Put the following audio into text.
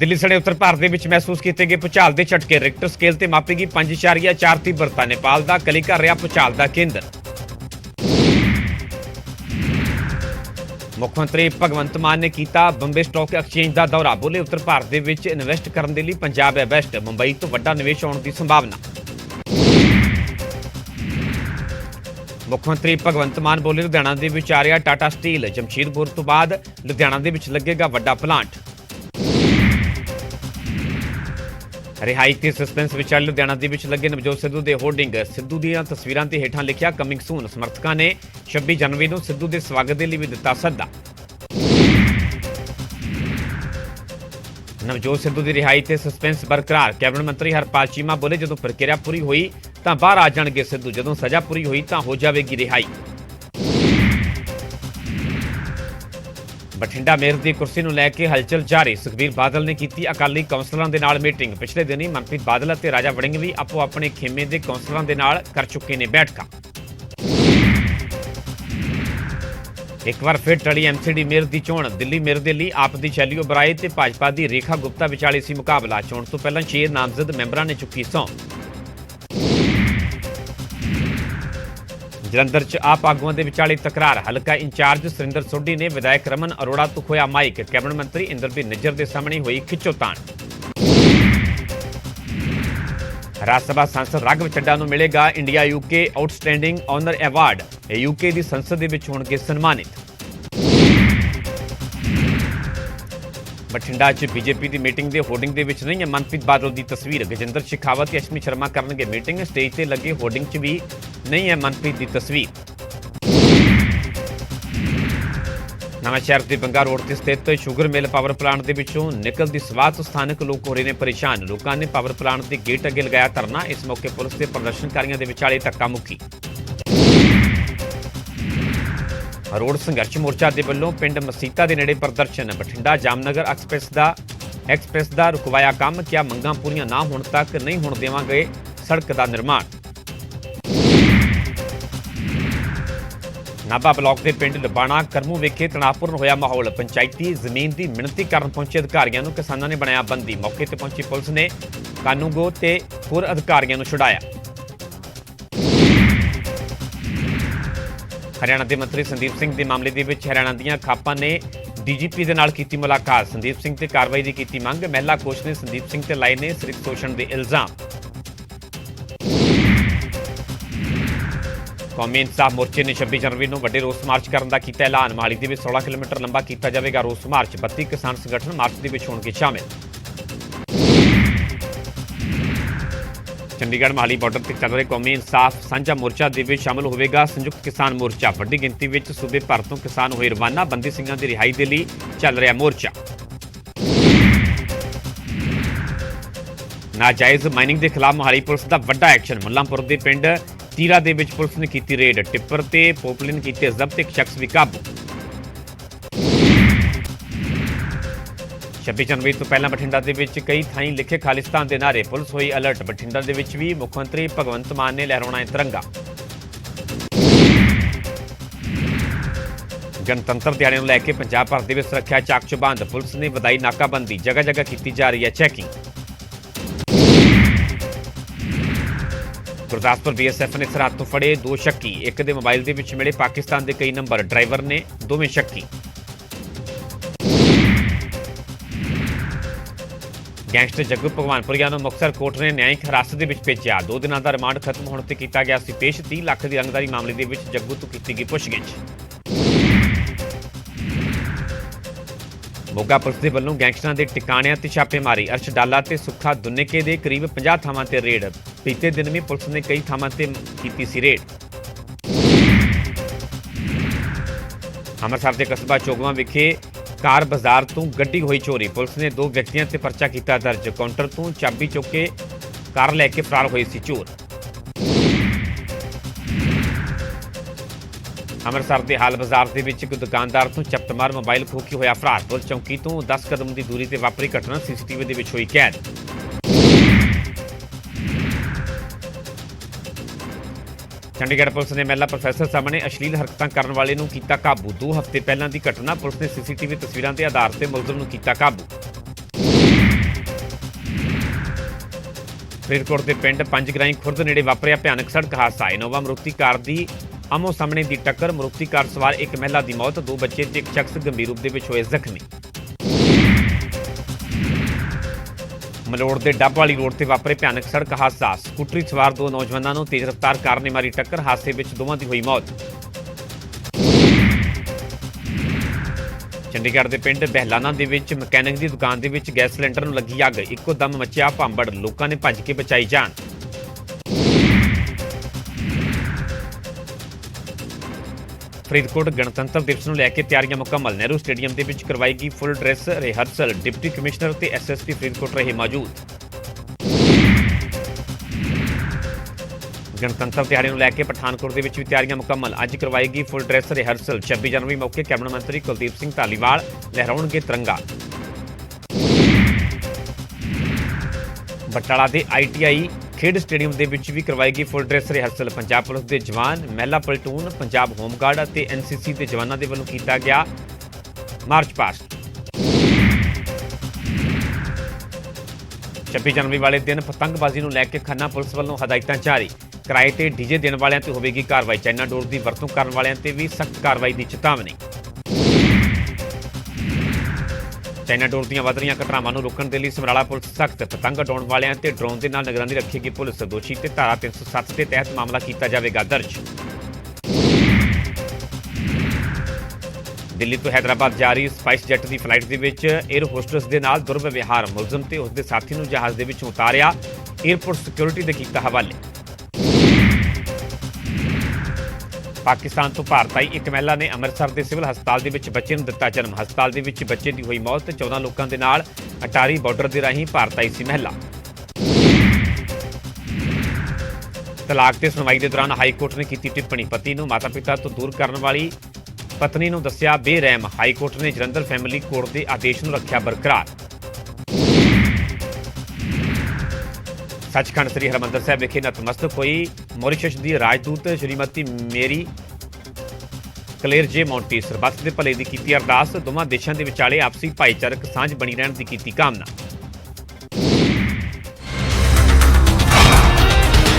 ਦਿੱਲੀ ਸਣੇ ਉੱਤਰ ਭਾਰਤ ਦੇ ਵਿੱਚ ਮਹਿਸੂਸ ਕੀਤੇ ਗਏ ਭੂਚਾਲ ਦੇ ਝਟਕੇ ਰਿਕਟਰ ਸਕੇਲ ਤੇ ਮਾਪੀ ਗਈ 5.4 ਤੀਬਰਤਾ ਨੇਪਾਲ ਦਾ ਕਲੀ ਕਰ ਰਿਹਾ ਭੂਚਾਲ ਦਾ ਕੇਂਦਰ। ਮੁੱਖ ਮੰਤਰੀ ਭਗਵੰਤ ਮਾਨ ਨੇ ਕੀਤਾ ਬੰਬੇ ਸਟਾਕ ਐਕਸਚੇਂਜ ਦਾ ਦੌਰਾ। ਬੋਲੇ ਉੱਤਰ ਭਾਰਤ ਦੇ ਵਿੱਚ ਇਨਵੈਸਟ ਕਰਨ ਦੇ ਲਈ ਪੰਜਾਬ ਹੈ ਬੈਸਟ ਮੁੰਬਈ ਤੋਂ ਵੱਡਾ ਨਿਵੇਸ਼ ਆਉਣ ਦੀ ਸੰਭਾਵਨਾ। ਮੁੱਖ ਮੰਤਰੀ ਭਗਵੰਤ ਮਾਨ ਬੋਲੇ, ਲੁਧਿਆਣਾ ਦੇ ਵਿੱਚ ਆ ਰਿਹਾ ਟਾਟਾ ਸਟੀਲ ਜਮਸ਼ੀਦਪੁਰ ਤੋਂ ਬਾਅਦ ਲੁਧਿਆਣਾ ਦੇ ਵਿੱਚ ਲੱਗੇਗਾ ਵੱਡਾ ਪਲਾਂਟ ਰਿਹਾਈ ਤੇ ਸਸਪੈਂਸ ਵਿਚਾਲੇ ਲੁਧਿਆਣਾ ਦੇ ਵਿੱਚ ਲੱਗੇ ਨਵਜੋਤ ਸਿੱਧੂ ਦੇ ਹੋਰਡਿੰਗ ਸਿੱਧੂ ਦੀਆਂ ਤਸਵੀਰਾਂ ਤੇ ਹੇਠਾਂ ਲਿਖਿਆ, ਕਮਿੰਗ ਸੂਨ ਸਮਰਥਕਾਂ ਨੇ 26 ਜਨਵਰੀ ਨੂੰ ਸਿੱਧੂ ਦੇ ਸਵਾਗਤ ਦੇ ਲਈ ਵੀ ਦਿੱਤਾ ਸੱਦਾ। ਨਵਜੋਤ ਸਿੱਧੂ ਦੀ ਰਿਹਾਈ ਤੇ ਸਸਪੈਂਸ ਬਰਕਰਾਰ। ਕੈਬਨਿਟ ਮੰਤਰੀ ਹਰਪਾਲ ਚੀਮਾ ਬੋਲੇ, ਜਦੋਂ ਪ੍ਰਕਿਰਿਆ ਪੂਰੀ ਹੋਈ ਤਾਂ ਬਾਹਰ ਆ ਜਾਣਗੇ ਸਿੱਧੂ, ਜਦੋਂ ਸਜ਼ਾ ਪੂਰੀ ਹੋਈ ਤਾਂ ਹੋ ਜਾਵੇਗੀ ਰਿਹਾਈ। ਬਠਿੰਡਾ ਮੇਅਰ ਦੀ ਕੁਰਸੀ ਨੂੰ ਲੈ ਕੇ ਹਲਚਲ ਜਾਰੀ। ਸੁਖਬੀਰ ਬਾਦਲ ਨੇ ਕੀਤੀ ਅਕਾਲੀ ਕੌਂਸਲਰਾਂ ਦੇ ਨਾਲ ਮੀਟਿੰਗ। ਪਿਛਲੇ ਦਿਨੀ ਮਨਪ੍ਰੀਤ ਬਾਦਲ ਅਤੇ ਰਾਜਾ ਵੜਿੰਗ ਵੀ ਆਪੋ ਆਪਣੇ ਖੇਮੇ ਦੇ ਕੌਂਸਲਰਾਂ ਦੇ ਨਾਲ ਕਰ ਚੁੱਕੇ ਨੇ ਬੈਠਕਾਂ। ਇੱਕ ਵਾਰ ਫਿਰ ਟਲੀ ਐਮਸੀਡੀ ਮੇਅਰ ਦੀ ਚੋਣ। ਦਿੱਲੀ ਮੇਅਰ ਦੇ ਲਈ ਆਪ ਦੀ ਸ਼ੈਲੀ ਓਬਰਾਏ ਤੇ ਭਾਜਪਾ ਦੀ ਰੇਖਾ ਗੁਪਤਾ ਵਿਚਾਲੇ ਸੀ ਮੁਕਾਬਲਾ। ਚੋਣ ਤੋਂ ਪਹਿਲਾਂ ਛੇ ਨਾਮਜ਼ਦ ਮੈਂਬਰਾਂ ਨੇ ਚੁੱਕੀ ਸਹੁੰ। ਜਲੰਧਰ 'ਚ ਆਪ ਆਗੂਆਂ ਦੇ ਵਿਚਾਲੇ ਤਕਰਾਰ। ਹਲਕਾ ਇੰਚਾਰਜ ਸੁਰਿੰਦਰ ਸੋਢੀ ਨੇ ਵਿਧਾਇਕ ਰਮਨ ਅਰੋੜਾ ਤੋਂ ਖੋਇਆ ਮਾਈਕ। ਕੈਬਨਿਟ ਮੰਤਰੀ ਇੰਦਰਜੀਤ ਨਿੱਜਰ ਦੇ ਸਾਹਮਣੇ ਹੋਈ ਖਿੱਚੋਤਾਣ। ਰਾਜ ਸਭਾ ਸੰਸਦ ਰਾਘਵ ਚੱਡਾ ਨੂੰ ਮਿਲੇਗਾ India UK outstanding honour award ਇਹ ਯੂਕੇ ਦੀ ਸੰਸਦ ਦੇ ਵਿੱਚ ਹੋਣਗੇ ਸਨਮਾਨਿਤ। ਬਠਿੰਡਾ 'ਚ ਬੀਜੇਪੀ ਦੀ ਮੀਟਿੰਗ ਦੇ ਹੋਰਡਿੰਗ ਦੇ ਵਿੱਚ ਨਹੀਂ ਹੈ। ਮਨਪ੍ਰੀਤ ਬਾਦਲ ਦੀ ਤਸਵੀਰ ਗਜਿੰਦਰ ਸ਼ਿਖਾਵਤ ਤੇ ਅਸ਼ਮੀ ਸ਼ਰਮਾ ਕਰਨਗੇ ਮੀਟਿੰਗ। ਸਟੇਜ ਤੇ ਲੱਗੇ ਹੋਰਡਿੰਗ 'ਚ ਵੀ ਨਹੀਂ ਹੈ ਮਨਪ੍ਰੀਤ ਦੀ ਤਸਵੀਰ। ਨਵਾਂ ਸ਼ਹਿਰ ਦੇ ਬੰਗਾ ਰੋਡ ਤੇ ਸਥਿਤ ਸ਼ੂਗਰ ਮਿਲ ਪਾਵਰ ਪਲਾਂਟ ਦੇ ਵਿੱਚੋਂ ਨਿਕਲਦੀ ਸਵਾਹ ਤੋਂ ਸਥਾਨਕ ਲੋਕ ਹੋ ਰਹੇ ਨੇ ਪਰੇਸ਼ਾਨ। ਲੋਕਾਂ ਨੇ ਪਾਵਰ ਪਲਾਂਟ ਦੇ ਗੇਟ ਅੱਗੇ ਲਗਾਇਆ ਧਰਨਾ। ਇਸ ਮੌਕੇ ਪੁਲਿਸ ਤੇ ਪ੍ਰਦਰਸ਼ਨਕਾਰੀਆਂ ਦੇ ਵਿਚਾਲੇ ਧੱਕਾ ਮੁੱਕੀ। ਰੋਡ ਸੰਘਰਸ਼ ਮੋਰਚਾ ਦੇ ਵੱਲੋਂ ਪਿੰਡ ਮਸੀਤਾ ਦੇ ਨੇੜੇ ਪ੍ਰਦਰਸ਼ਨ। ਬਠਿੰਡਾ ਜਾਮਨਗਰ ਐਕਸਪ੍ਰੈਸ ਦਾ ਐਕਸਪ੍ਰੈਸ ਦਾ ਰੁਕਵਾਇਆ ਕੰਮ ਕਿਆ ਮੰਗਾਂ ਪੂਰੀਆਂ ਨਾ ਹੋਣ ਤੱਕ ਨਹੀਂ ਹੋਣ ਦੇਵਾਂਗੇ ਸੜਕ ਦਾ ਨਿਰਮਾਣ। ਨਾਭਾ ਬਲਾਕ ਦੇ ਪਿੰਡ ਲਬਾਣਾ ਕਰਮੂ ਵਿਖੇ ਤਣਾਪੂਰਨ ਹੋਇਆ ਮਾਹੌਲ। ਪੰਚਾਇਤੀ ਜ਼ਮੀਨ ਦੀ ਮਿਣਤੀ ਕਰਨ ਪਹੁੰਚੇ ਅਧਿਕਾਰੀਆਂ ਨੂੰ ਕਿਸਾਨਾਂ ਨੇ ਬਣਾਇਆ ਬੰਦੀ। ਮੌਕੇ ਤੇ ਪਹੁੰਚੀ ਪੁਲਿਸ ਨੇ ਕਾਨੂੰਗੋ ਤੇ ਹੋਰ ਅਧਿਕਾਰੀਆਂ ਨੂੰ ਛੁਡਾਇਆ। ਹਰਿਆਣਾ ਦੇ ਮੰਤਰੀ ਸੰਦੀਪ ਸਿੰਘ ਦੇ ਮਾਮਲੇ ਦੇ ਵਿੱਚ ਹਰਿਆਣਾ ਦੀਆਂ ਖਾਪਾਂ ਨੇ ਡੀਜੀਪੀ ਦੇ ਨਾਲ ਕੀਤੀ ਮੁਲਾਕਾਤ। ਸੰਦੀਪ ਸਿੰਘ ਤੇ ਕਾਰਵਾਈ ਦੀ ਕੀਤੀ ਮੰਗ। ਮਹਿਲਾ ਕੋਚ ਨੇ ਸੰਦੀਪ ਸਿੰਘ ਤੇ ਲਾਏ ਨੇ ਸਰੀਰਕ ਸ਼ੋਸ਼ਣ ਦੇ ਇਲਜ਼ਾਮ। ਕੌਮੀ ਇਨਸਾਫ ਮੋਰਚੇ ਨੇ 26 ਜਨਵਰੀ ਨੂੰ ਵੱਡੇ ਰੋਸ ਮਾਰਚ ਕਰਨ ਦਾ ਕੀਤਾ ਐਲਾਨ। ਮਾਲੀ ਦੇ ਵਿੱਚ 16 ਕਿਲੋਮੀਟਰ ਲੰਬਾ ਕੀਤਾ ਜਾਵੇਗਾ ਰੋਸ ਮਾਰਚ। 32 ਕਿਸਾਨ ਸੰਗਠਨ ਮਾਰਚ ਦੇ ਵਿੱਚ ਹੋਣਗੇ ਸ਼ਾਮਿਲ। ਚੰਡੀਗੜ੍ਹ ਮਾਲੀ ਬਾਰਡਰ ਤੇ ਚੱਲ ਰਹੇ ਕੌਮੀ ਇਨਸਾਫ ਸਾਂਝਾ ਮੋਰਚਾ ਦੇ ਵਿੱਚ ਸ਼ਾਮਲ ਹੋਵੇਗਾ। ਸੰਯੁਕਤ ਕਿਸਾਨ ਮੋਰਚਾ ਵੱਡੀ ਗਿਣਤੀ ਵਿੱਚ ਸੂਬੇ ਭਰ ਤੋਂ ਕਿਸਾਨ ਹੋਏ ਰਵਾਨਾ, ਬੰਦੀ ਸਿੰਘਾਂ ਦੀ ਰਿਹਾਈ ਦੇ ਲਈ ਚੱਲ ਰਿਹਾ ਮੋਰਚਾ। ਨਾਜਾਇਜ਼ ਮਾਈਨਿੰਗ ਦੇ ਖਿਲਾਫ ਮੋਹਾਲੀ ਪੁਲਿਸ ਦਾ ਵੱਡਾ ਐਕਸ਼ਨ ਮੁੱਲਾਂਪੁਰ ਦੇ ਪਿੰਡ ਤੀਰਾ ਦੇ ਵਿੱਚ ਪੁਲਿਸ ਨੇ ਕੀਤੀ ਰੇਡ, ਟਿੱਪਰ ਤੇ ਪੋਪਲਿਨ ਕੀਤੇ ਜ਼ਬਤ, ਇੱਕ ਸ਼ਖਸ ਵੀ ਕਾਬੂ। 26 ਜਨਵਰੀ ਤੋਂ ਪਹਿਲਾਂ ਬਠਿੰਡਾ ਦੇ ਵਿੱਚ ਕਈ ਥਾਈਂ ਲਿਖੇ ਖਾਲਿਸਤਾਨ ਦੇ ਨਾਰੇ ਪੁਲਿਸ ਹੋਈ ਅਲਰਟ। ਬਠਿੰਡਾ ਦੇ ਵਿੱਚ ਵੀ ਮੁੱਖ ਮੰਤਰੀ ਭਗਵੰਤ ਮਾਨ ਨੇ ਲਹਿਰਾਉਣਾ ਹੈ ਤਿਰੰਗਾ। ਗਣਤੰਤਰ ਦਿਹਾੜੇ ਨੂੰ ਲੈ ਕੇ ਪੰਜਾਬ ਭਰ ਦੇ ਵਿੱਚ ਸੁਰੱਖਿਆ ਚਾਕ ਚੁਬੰਦ ਪੁਲਿਸ ਨੇ ਵਧਾਈ ਨਾਕਾਬੰਦੀ ਜਗ੍ਹਾ ਜਗ੍ਹਾ ਕੀਤੀ ਜਾ ਰਹੀ ਹੈ ਚੈਕਿੰਗ। ਗੁਰਦਾਸਪੁਰ ਬੀਐਸਐਫ ਨੇ ਸਰਹੱਦ ਤੋਂ ਫੜੇ ਦੋ ਸ਼ੱਕੀ। ਇੱਕ ਦੇ ਮੋਬਾਈਲ ਦੇ ਵਿੱਚ ਮਿਲੇ ਪਾਕਿਸਤਾਨ ਦੇ ਕਈ ਨੰਬਰ। ਡਰਾਈਵਰ ਨੇ ਦੋਵੇਂ ਸ਼ੱਕੀ। ਗੈਂਗਸਟਰ ਜੱਗੂ ਭਗਵਾਨਪੁਰੀਆ ਨੂੰ ਮੁਕਤਸਰ ਕੋਰਟ ਨੇ ਨਿਆਇਕ ਹਿਰਾਸਤ ਦੇ ਵਿੱਚ ਭੇਜਿਆ। ਦੋ ਦਿਨਾਂ ਦਾ ਰਿਮਾਂਡ ਖਤਮ ਹੋਣ ਤੇ ਕੀਤਾ ਗਿਆ ਸੀ ਪੇਸ਼। 30 ਲੱਖ ਦੀ ਰੰਗਦਾਰੀ ਮਾਮਲੇ ਦੇ ਵਿੱਚ ਜੱਗੂ ਤੋਂ ਕੀਤੀ ਗਈ ਪੁੱਛਗਿੱਛ। ਮੋਗਾ ਪੁਲਿਸ ਦੇ ਵੱਲੋਂ ਗੈਂਗਸਟਰਾਂ ਦੇ ਟਿਕਾਣਿਆਂ ਤੇ ਛਾਪੇਮਾਰੀ। ਅਰਸ਼ ਡਾਲਾ ਤੇ ਸੁੱਖਾ ਦੁੰਨੇਕੇ ਦੇ ਕਰੀਬ 50 ਥਾਵਾਂ ਤੇ ਰੇਡ। ਬੀਤੇ ਦਿਨ ਵੀ ਪੁਲਿਸ ਨੇ ਕਈ ਥਾਵਾਂ ਤੇ ਕੀਤੀ ਸੀ ਰੇਡ। ਅੰਮ੍ਰਿਤਸਰ ਦੇ ਕਸਬਾ ਚੋਗਵਾ ਵਿਖੇ ਕਾਰ ਬਾਜ਼ਾਰ ਤੋਂ ਗੱਡੀ ਹੋਈ ਚੋਰੀ। ਪੁਲਿਸ ਨੇ ਦੋ ਵਿਅਕਤੀਆਂ ਤੇ ਪਰਚਾ ਕੀਤਾ ਦਰਜ। ਕਾਊਂਟਰ ਤੋਂ ਚਾਬੀ ਚੁੱਕ ਕੇ ਕਾਰ ਲੈ ਕੇ ਫਰਾਰ ਹੋਏ ਸੀ ਚੋਰ। ਅੰਮ੍ਰਿਤਸਰ ਦੇ ਹਾਲ ਬਾਜ਼ਾਰ ਦੇ ਵਿੱਚ ਇੱਕ ਦੁਕਾਨਦਾਰ ਤੋਂ ਚਪਟਮਾਰ ਮੋਬਾਈਲ ਖੋਹ ਕੇ ਹੋਇਆ ਫਰਾਰ। ਪੁਲਿਸ ਚੌਂਕੀ ਤੋਂ 10 ਕਦਮ ਦੀ ਦੂਰੀ ਤੇ ਵਾਪਰੀ ਘਟਨਾ ਸੀਸੀਟੀਵੀ ਦੇ ਵਿੱਚ ਹੋਈ ਕੈਦ। ਚੰਡੀਗੜ੍ਹ ਪੁਲਿਸ ਨੇ ਮਹਿਲਾ ਪ੍ਰੋਫੈਸਰ ਸਾਹਮਣੇ ਅਸ਼ਲੀਲ ਹਰਕਤਾਂ ਕਰਨ ਵਾਲੇ ਨੂੰ ਕੀਤਾ ਕਾਬੂ। ਦੋ ਹਫ਼ਤੇ ਪਹਿਲਾਂ ਦੀ ਘਟਨਾ ਪੁਲਿਸ ਨੇ ਸੀਸੀਟੀਵੀ ਤਸਵੀਰਾਂ ਦੇ ਆਧਾਰ ਤੇ ਮੁਲਜ਼ਮ ਨੂੰ ਕੀਤਾ ਕਾਬੂ। ਫਰੀਦਕੋਟ ਦੇ ਪਿੰਡ ਪੰਜ ਪੰਜਗਰਾਈ ਖੁਰਦ ਨੇੜੇ ਵਾਪਰਿਆ ਭਿਆਨਕ ਸੜਕ ਹਾਦਸਾ। ਇਨੋਵਾ ਮਰੂਤੀ ਕਾਰ ਦੀ ਅਮੋ ਸਾਹਮਣੇ ਦੀ ਟੱਕਰ। ਮਰੂਤੀ ਕਾਰ ਸਵਾਰ ਇੱਕ ਮਹਿਲਾ ਦੀ ਮੌਤ। ਦੋ ਬੱਚੇ ਤੇ ਇੱਕ ਸ਼ਖਸ ਗੰਭੀਰ ਰੂਪ ਦੇ ਵਿੱਚ ਹੋਏ ਜ਼ਖਮੀ। ਮਲੋੜ ਦੇ ਡੱਬ ਵਾਲੀ ਰੋਡ ਤੇ ਵਾਪਰੇ ਭਿਆਨਕ ਸੜਕ ਹਾਦਸਾ। ਸਕੂਟਰੀ ਸਵਾਰ ਦੋ ਨੌਜਵਾਨਾਂ ਨੂੰ ਤੇਜ਼ ਰਫ਼ਤਾਰ ਕਾਰ ਨੇ ਮਾਰੀ ਟੱਕਰ, ਹਾਦਸੇ ਵਿੱਚ ਦੋਵਾਂ ਦੀ ਹੋਈ ਮੌਤ। ਚੰਡੀਗੜ੍ਹ ਦੇ ਪਿੰਡ ਬਹਿਲਾਨਾ ਦੇ ਵਿੱਚ ਮਕੈਨਿਕ ਦੀ ਦੁਕਾਨ ਦੇ ਵਿੱਚ ਗੈਸ ਸਿਲੰਡਰ ਨੂੰ ਲੱਗੀ ਅੱਗ। ਇੱਕੋ ਦਮ ਮਚਿਆ ਭਾਂਬੜ। ਲੋਕਾਂ ਨੇ ਭੱਜ ਕੇ ਬਚਾਈ ਜਾਨ। ਫਰੀਦਕੋਟ ਗਣਤੰਤਰ ਦਿਵਸ ਨੂੰ ਲੈ ਕੇ ਤਿਆਰੀਆਂ ਮੁਕੰਮਲ। ਨਹਿਰੂ ਸਟੇਡੀਅਮ ਦੇ ਵਿੱਚ ਕਰਵਾਈ ਗਈ full dress, rehearsal, deputy commissioner ਤੇ ਐਸਐਸਪੀ ਫਰੀਦਕੋਟ ਰਹੇ ਮੌਜੂਦ। ਗਣਤੰਤਰ ਦਿਹਾੜੇ ਨੂੰ ਲੈ ਕੇ ਪਠਾਨਕੋਟ ਦੇ ਵਿੱਚ ਵੀ ਤਿਆਰੀਆਂ ਮੁਕੰਮਲ। ਅੱਜ ਕਰਵਾਈ ਗਈ ਫੁੱਲ ਡਰੈਸ, ਰਿਹਰਸਲ। 26 ਜਨਵਰੀ ਮੌਕੇ ਕੈਬਨਿਟ ਮੰਤਰੀ ਕੁਲਦੀਪ ਸਿੰਘ ਧਾਲੀਵਾਲ ਲਹਿਰਾਉਣਗੇ ਤਿਰੰਗਾ। ਬਟਾਲਾ ਦੇ ਆਈਟੀਆਈ ਖੇਡ ਸਟੇਡੀਅਮ ਦੇ ਵਿੱਚ ਵੀ ਕਰਵਾਈ ਗਈ full dress rehearsal Punjab police ਦੇ ਜਵਾਨ ਮਹਿਲਾ ਪਲਟੂਨ, ਪੰਜਾਬ ਹੋਮਗਾਰਡ ਅਤੇ ਐਨਸੀਸੀ ਦੇ ਜਵਾਨਾਂ ਦੇ ਵੱਲੋਂ ਕੀਤਾ ਗਿਆ ਮਾਰਚ ਪਾਸਟ 26 ਜਨਵਰੀ ਵਾਲੇ ਦਿਨ ਪਤੰਗਬਾਜ਼ੀ ਨੂੰ ਲੈ ਕੇ ਖੰਨਾ ਪੁਲਿਸ ਵੱਲੋਂ ਹਦਾਇਤਾਂ ਜਾਰੀ। ਕਿਰਾਏ ਤੇ ਡੀਜੇ ਦੇਣ ਵਾਲਿਆਂ ਤੇ ਹੋਵੇਗੀ ਕਾਰਵਾਈ। ਚਾਈਨਾ ਡੋਰ ਦੀ ਵਰਤੋਂ ਕਰਨ ਵਾਲਿਆਂ ਤੇ ਵੀ ਸਖਤ ਕਾਰਵਾਈ ਦੀ ਚੇਤਾਵਨੀ। ਚਾਈਨਾ ਡੋਰ ਦੀਆਂ ਵਧ ਰਹੀਆਂ ਘਟਨਾਵਾਂ ਨੂੰ ਰੋਕਣ ਦੇ ਲਈ ਸਮਰਾਲਾ ਪੁਲਿਸ ਸਖਤ ਪਤੰਗ ਉਡਾਉਣ ਵਾਲਿਆਂ ਤੇ ਡਰੋਨ ਦੇ ਨਾਲ ਨਿਗਰਾਨੀ ਰੱਖੇਗੀ ਪੁਲਿਸ। ਦੋਸ਼ੀ ਤੇ ਧਾਰਾ 307 ਦੇ ਤਹਿਤ ਮਾਮਲਾ ਕੀਤਾ ਜਾਵੇਗਾ ਦਰਜ। ਦਿੱਲੀ ਤੋਂ ਹੈਦਰਾਬਾਦ ਜਾ ਰਹੀ ਸਪਾਈਸ ਜੈਟ ਦੀ ਫਲਾਈਟ ਦੇ ਵਿੱਚ 에ਅਰ ਹੋਸਟਸ ਦੇ ਨਾਲ ਦੁਰਵਿਵਹਾਰ ਮੁਲਜ਼ਮ ਤੇ ਉਸ ਦੇ ਸਾਥੀ ਨੂੰ ਜਹਾਜ਼ ਦੇ ਵਿੱਚੋਂ ਉਤਾਰਿਆ। 에ਅਰਪੋਰਟ ਸਿਕਿਉਰਿਟੀ ਦੇ ਕੀਤਾ ਹਵਾਲੇ। ਪਾਕਿਸਤਾਨ ਤੋਂ ਭਾਰਤ ਆਈ ਇੱਕ ਮਹਿਲਾ ਨੇ ਅੰਮ੍ਰਿਤਸਰ ਦੇ ਸਿਵਲ ਹਸਪਤਾਲ ਦੇ ਵਿੱਚ ਬੱਚੇ ਨੂੰ ਦਿੱਤਾ ਜਨਮ। ਹਸਪਤਾਲ ਦੇ ਵਿੱਚ ਬੱਚੇ ਦੀ ਹੋਈ ਮੌਤ 14 ਲੋਕਾਂ ਦੇ ਨਾਲ ਅਟਾਰੀ ਬਾਰਡਰ ਦੇ ਰਾਹੀਂ ਭਾਰਤ ਆਈ ਸੀ ਮਹਿਲਾ। ਤਲਾਕ ਤੇ ਸੁਣਵਾਈ ਦੇ ਦੌਰਾਨ ਹਾਈ ਕੋਰਟ ਨੇ ਕੀਤੀ ਟਿੱਪਣੀ। ਪਤੀ ਨੂੰ ਮਾਤਾ-ਪਿਤਾ ਤੋਂ ਦੂਰ ਕਰਨ ਵਾਲੀ ਪਤਨੀ ਨੂੰ ਦੱਸਿਆ ਬੇਰਹਿਮ। ਹਾਈ ਕੋਰਟ ਨੇ ਜਲੰਧਰ ਫੈਮਿਲੀ ਕੋਰਟ ਦੇ ਆਦੇਸ਼ ਨੂੰ ਰੱਖਿਆ ਬਰਕਰਾਰ। ਸੱਚਖੰਡ ਸ੍ਰੀ ਹਰਿਮੰਦਰ ਸਾਹਿਬ ਵਿਖੇ ਨਤਮਸਤਕ ਹੋਈ ਮੌਰੀਸ਼ਸ ਦੀ ਰਾਜਦੂਤ ਸ਼੍ਰੀਮਤੀ ਮੇਰੀ ਕਲੇਰ ਜੇ ਮੌਂਟੀ ਸਰਬੱਤ ਦੇ ਭਲੇ ਦੀ ਕੀਤੀ ਅਰਦਾਸ, ਦੋਵਾਂ ਦੇਸ਼ਾਂ ਦੇ ਵਿਚਾਲੇ ਆਪਸੀ ਭਾਈਚਾਰਕ ਸਾਂਝ ਬਣੀ ਰਹਿਣ ਦੀ ਕੀਤੀ ਕਾਮਨਾ।